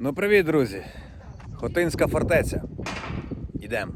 Ну, привіт, друзі! Хотинська фортеця. Ідемо.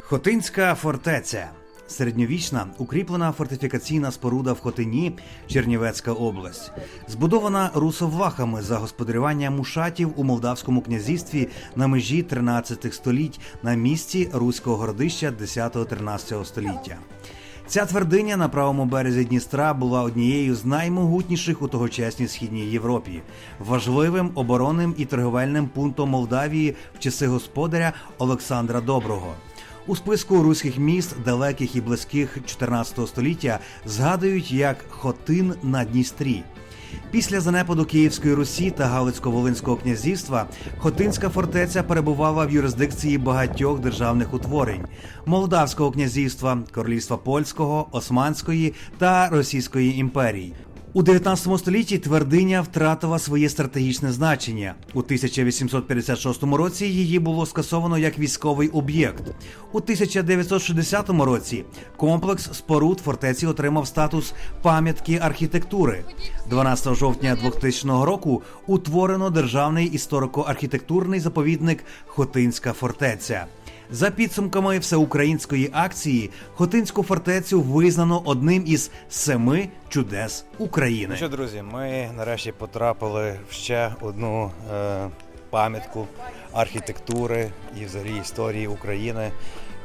Хотинська фортеця. Середньовічна укріплена фортифікаційна споруда в Хотині, Чернівецька область, збудована русовлахами за господарювання мушатів у Молдавському князівстві на межі 13 століть на місці руського городища 10-13 століття. Ця твердиня на правому березі Дністра була однією з наймогутніших у тогочасній східній Європі, важливим оборонним і торговельним пунктом Молдавії в часи господаря Олександра Доброго. У списку руських міст далеких і близьких 14 століття згадують як Хотин на Дністрі. Після занепаду Київської Русі та Галицько-Волинського князівства Хотинська фортеця перебувала в юрисдикції багатьох державних утворень: Молдавського князівства, Королівства Польського, Османської та Російської імперії. У 19 столітті твердиня втратила своє стратегічне значення. У 1856 році її було скасовано як військовий об'єкт. У 1960 році комплекс споруд фортеці отримав статус пам'ятки архітектури. 12 жовтня 2000 року утворено державний історико-архітектурний заповідник Хотинська фортеця. За підсумками всеукраїнської акції, Хотинську фортецю визнано одним із семи чудес України. Ну що, друзі, ми нарешті потрапили в ще одну е, пам'ятку архітектури і взагалі історії України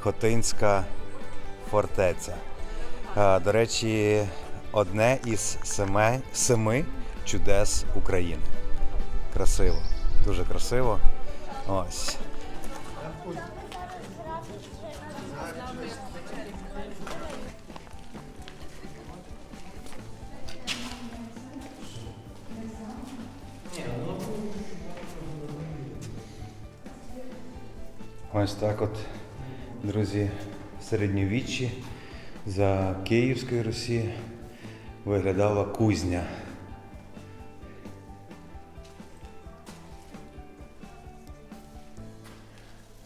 Хотинська фортеця. Е, до речі, одне із семи, семи чудес України. Красиво, дуже красиво. Ось. Ось так от, друзі, середньовіччі за Київської Русі виглядала кузня.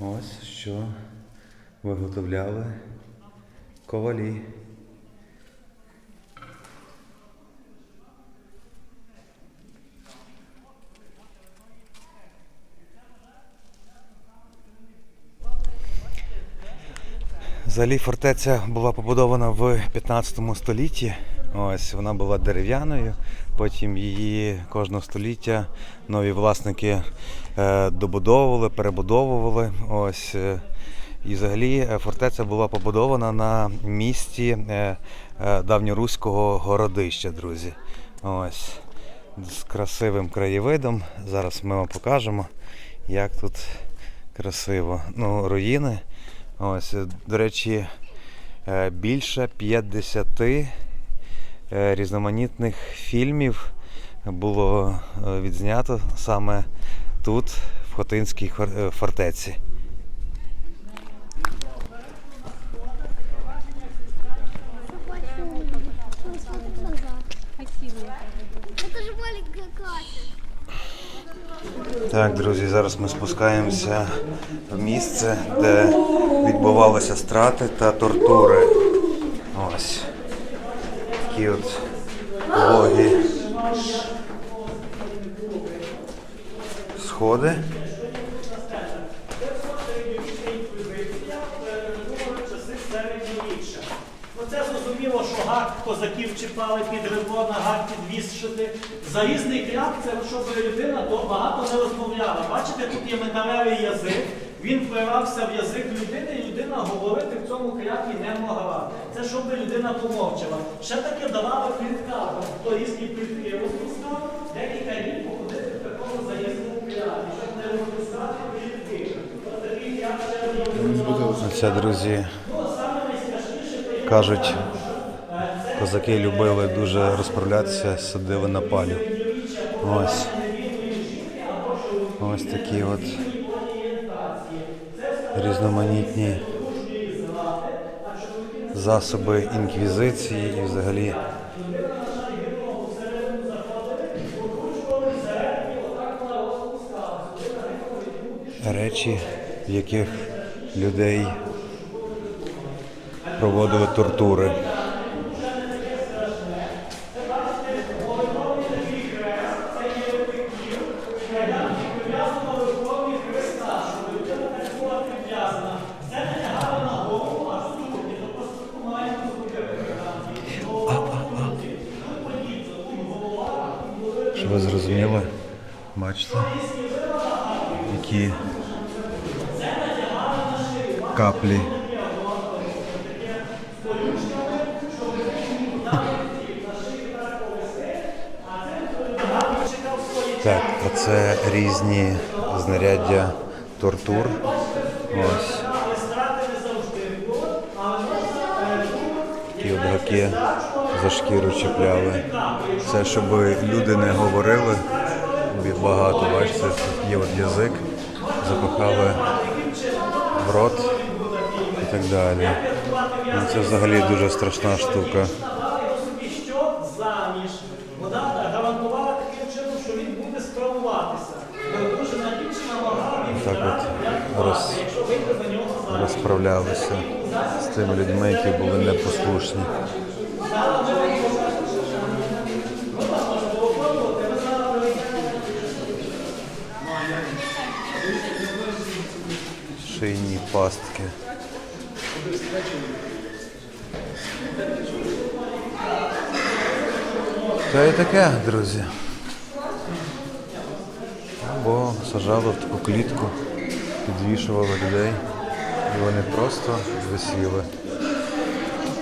Ось що виготовляли ковалі. Взагалі фортеця була побудована в 15 столітті. Ось вона була дерев'яною. Потім її кожного століття нові власники е, добудовували, перебудовували. Ось е, і взагалі е, фортеця була побудована на місці давньоруського городища, друзі. Ось з красивим краєвидом. Зараз ми вам покажемо, як тут красиво. Ну, руїни. Ось, е, до речі, е, більше 50 е, різноманітних фільмів було відзнято саме тут, в Хотинській фортеці. Так, друзі, зараз ми спускаємося в місце, де відбувалися страти та тортури. Ось. Такі от логі сходи. Ну це зрозуміло, що гак козаків чіпали під рибло, на гак підвішити. Залізний кряк це щоб людина то багато не розмовляла. Бачите, тут є металевий язик, він впирався в язик людини, і людина говорити в цьому крякі не могла. Це щоб людина помовчала. Ще таке давали плітка, хто різні плітки розпускав, декілька днів походити в такому залізному крякі, щоб не розпускати плітки. Ще Це, друзі, кажуть, козаки любили дуже розправлятися, садили на палю. Ось. Ось такі от різноманітні засоби інквізиції і взагалі речі, в яких людей проводили тортури. Бачите? Які каплі. Так, оце різні знаряддя тортур. Ось. Такі от гаки за шкіру чіпляли. Це щоб люди не говорили багато, бачите, є от язик, запихали в рот і так далі. Ну, це взагалі дуже страшна штука. від Так от роз, розправлялися з тими людьми, які були непослушні. Шийні пастки. Та і таке, друзі. Або сажали в таку клітку, підвішували людей, і вони просто висіли.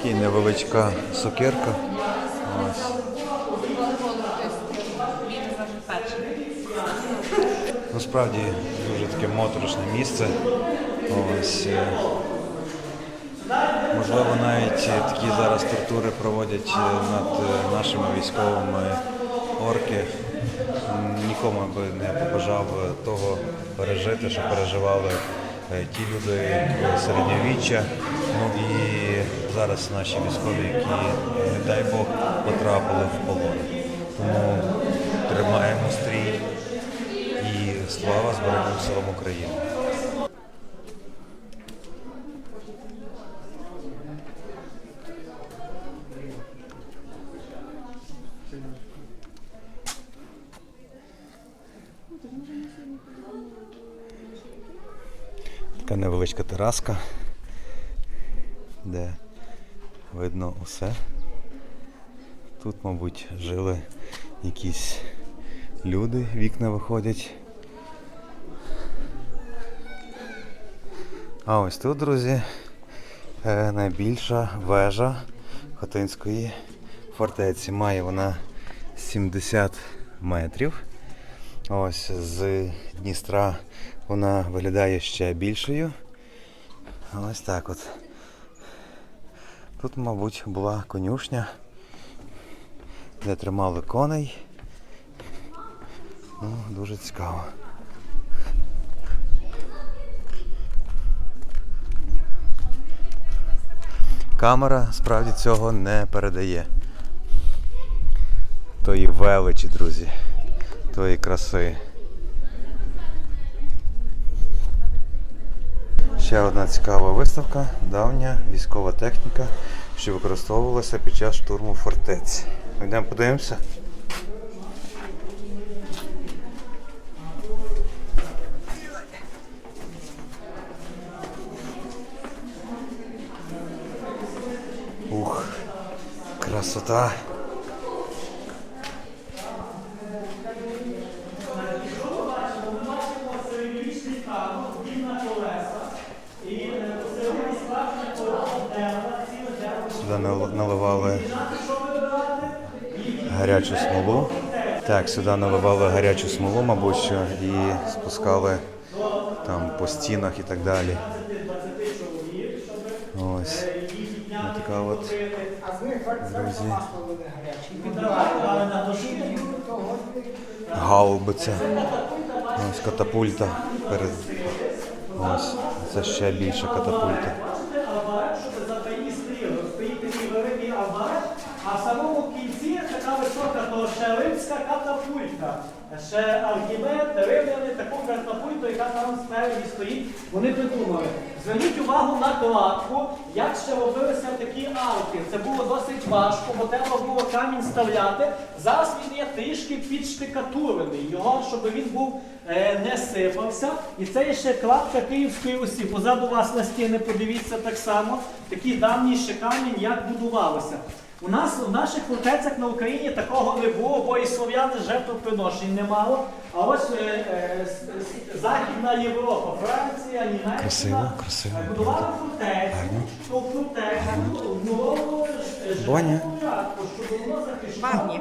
Така невеличка сокирка. Насправді дуже таке моторошне місце. Ось. е, Можливо, навіть такі зараз тортури проводять е, над е, нашими військовими орки. Нікому би не побажав того пережити, що переживали ті люди середньовіччя. Ну і зараз наші військові, які, не дай Бог, потрапили в полон. Тому тримаємо стрій і слава Збройним силам України. Така невеличка тераска, де видно усе. Тут, мабуть, жили якісь люди, вікна виходять. А ось тут, друзі, е, найбільша вежа Хотинської фортеці. Має вона 70 метрів. Ось з Дністра вона виглядає ще більшою. Ось так от. Тут, мабуть, була конюшня, де тримали коней. Ну, дуже цікаво. Камера справді цього не передає. Тої величі, друзі, тої краси. Ще одна цікава виставка давня військова техніка, що використовувалася під час штурму фортеці. Йдемо подивимося. Ух, красота. Сюди нал- наливали гарячу смолу. Так, сюди наливали гарячу смолу, мабуть, і спускали там по стінах і так далі. Ось. Ось така от, друзі, гаубиця. Ось катапульта перед. Ось. Це ще більша катапульта. Арбалет, щоб за таї стріли. Стоїть такий великий арбалет, а в самому кінці така висока, то ще римська катапульта. Ще Архімед, римляни, таку катапульту, яка там спереді стоїть, вони придумали. Зверніть увагу на кладку, як ще робилися такі арки. Це було досить важко, бо треба було камінь ставляти. Зараз він є трішки підштикатурений. Його, щоб він був е, не сипався. І це ще кладка Київської Русі. Позаду вас на стіни, подивіться так само. Такий давній ще камінь, як будувалося. У нас в наших фортецях на Україні такого не було, бо і слов'яни жертвоприношень не мало. А ось е, е, Західна Європа, Франція, Німеччина Красиво, красиво. е, будували фортеці, то в фортецях вмовили порядку, щоб воно захищало.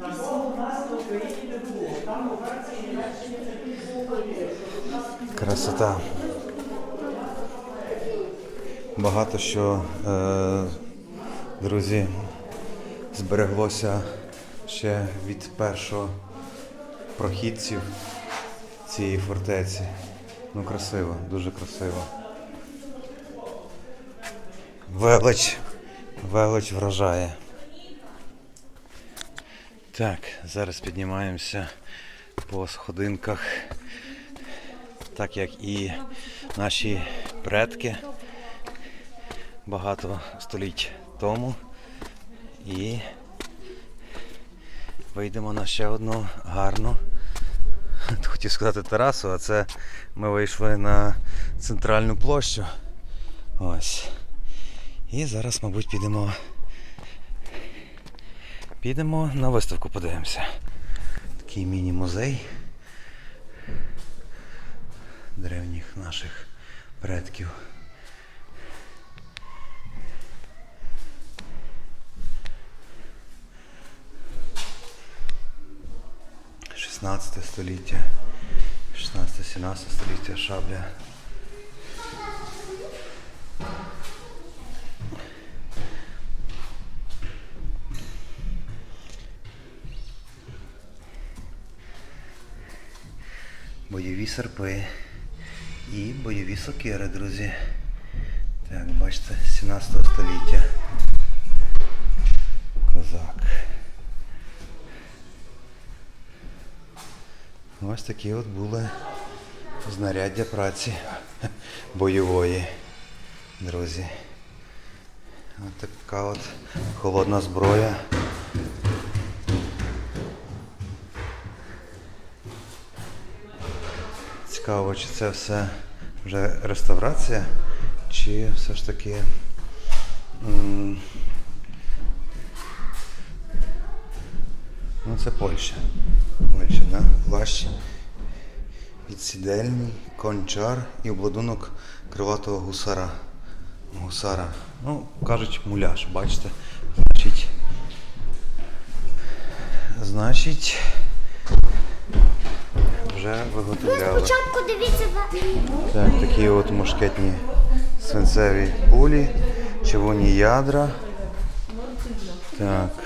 Такого в нас на Україні не було. Там у Франції і Німеччині такі були. Красота. Багато що, е, друзі, збереглося ще від першого прохідців цієї фортеці. Ну, красиво, дуже красиво. Велич, велич вражає. Так, зараз піднімаємося по сходинках так як і наші предки багато століть тому. І вийдемо на ще одну гарну, хотів сказати терасу, а це ми вийшли на центральну площу. Ось. І зараз, мабуть, підемо. Підемо на виставку, подивимося. Такий міні-музей древніх наших предків. Шістнадцяте століття, 16-17 століття шабля. Бойові серпи і бойові сокири, друзі. Так, бачите, 17 століття. Козак. Ось такі от були знаряддя праці бойової, друзі. Ось така от холодна зброя. Цікаво, чи це все вже реставрація, чи все ж таки. Ну, це Польща. Польща, да? Плащ підсідельний, кончар і обладунок крилатого гусара. Гусара. Ну, кажуть, муляж, бачите. Значить. Значить. Вже виготовляли. Спочатку дивіться Так, такі от мушкетні свинцеві пулі, червоні ядра. Так.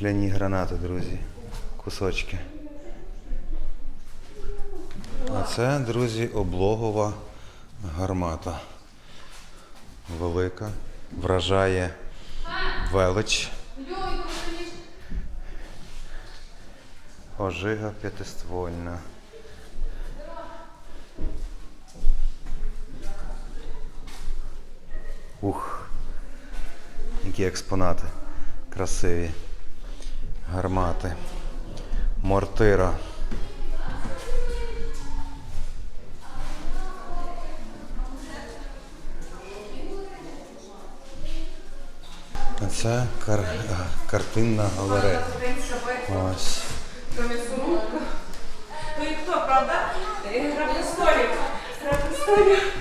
Скляні гранати, друзі. Кусочки. А це, друзі, облогова гармата. Велика. Вражає велич. Ожига п'ятиствольна. Ух, які експонати красиві. Гармати. Мортира. Це кар... картинна галерея. Ось. Ну і хто, правда? Гра престолів. Гра престолів.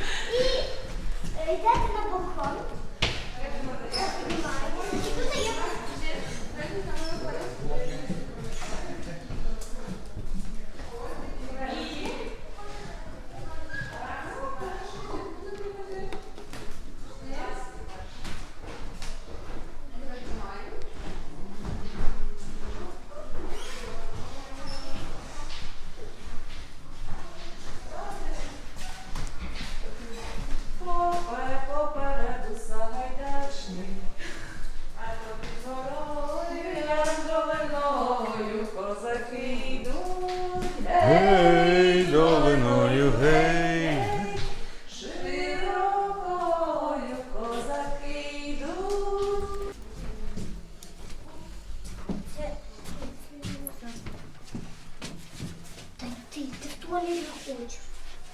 Не хочу.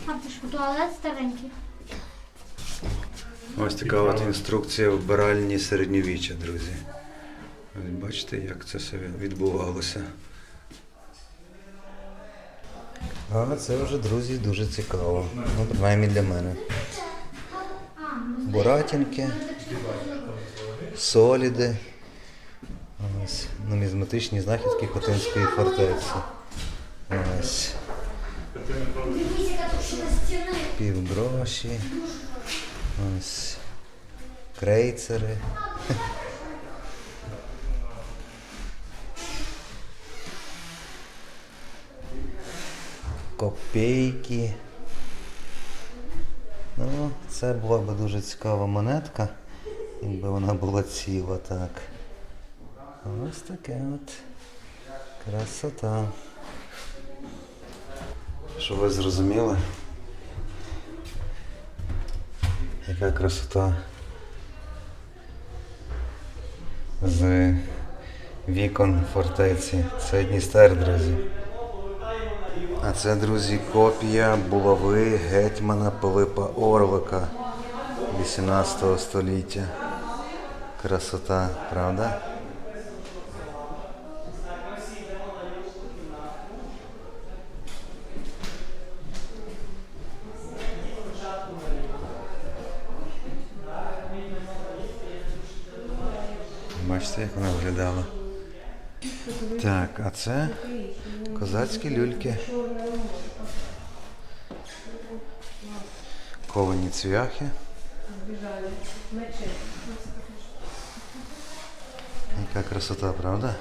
А ти що, туалет старенький? Ось така от інструкція вбиральні середньовіччя, друзі. Ось бачите, як це все відбувалося. А це вже, друзі, дуже цікаво. Ну, принаймні для мене. Буратінки, соліди. Ось нумізматичні знахідки Хотинської фортеці. Півгроші. Ось крейцери. Копейки. Ну, це була б дуже цікава монетка, якби вона була ціла, так. Ось таке от. Красота. Що ви зрозуміли? Яка красота з вікон фортеці. Це Дністер, друзі. А це, друзі, копія булави гетьмана Пилипа Орлика 18 століття. Красота, правда? Бачите, як вона виглядала. Так, а це козацькі люльки. Ковані цвяхи. Яка красота, правда?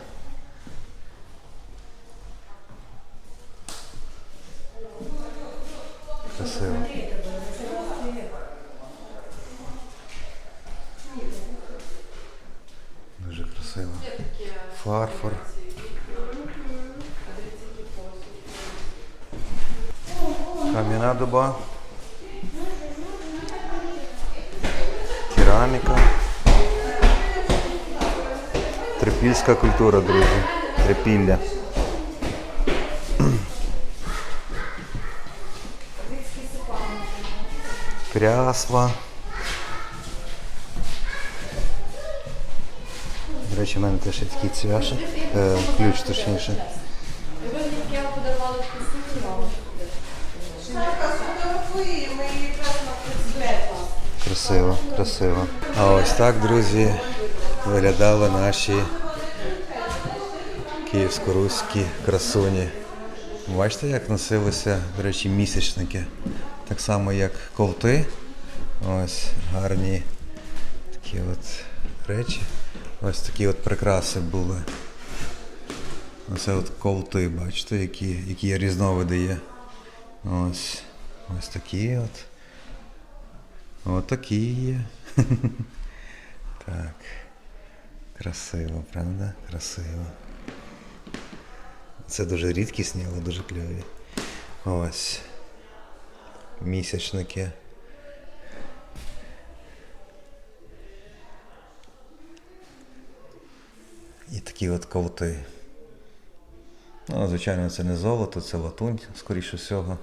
Красиво. Дуже красиво. Фарфор. Кам'яна. Кераміка. Трипільська культура, друзі. Трипілля. Крясла. До речі, в мене теж є такий цвяшок. Е, ключ точніше. Фотографує, ми якраз на прицвет. Красиво, красиво. А ось так, друзі, виглядали наші київсько-руські красуні. Бачите, як носилися, до речі, місячники. Так само, як ковти. Ось гарні такі от речі. Ось такі от прикраси були. Оце от ковти, бачите, які, які різновиди є. Ось, ось такі от. Отакі є. Так. Красиво, правда? Красиво. Це дуже рідкісні, але дуже кльові. Ось. Місячники. І такі от ковти. Ну, звичайно, це не золото, це латунь, скоріше всього.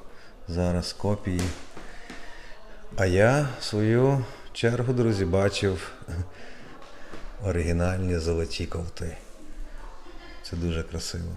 Зараз копії. А я в свою чергу, друзі, бачив оригінальні золоті ковти. Це дуже красиво.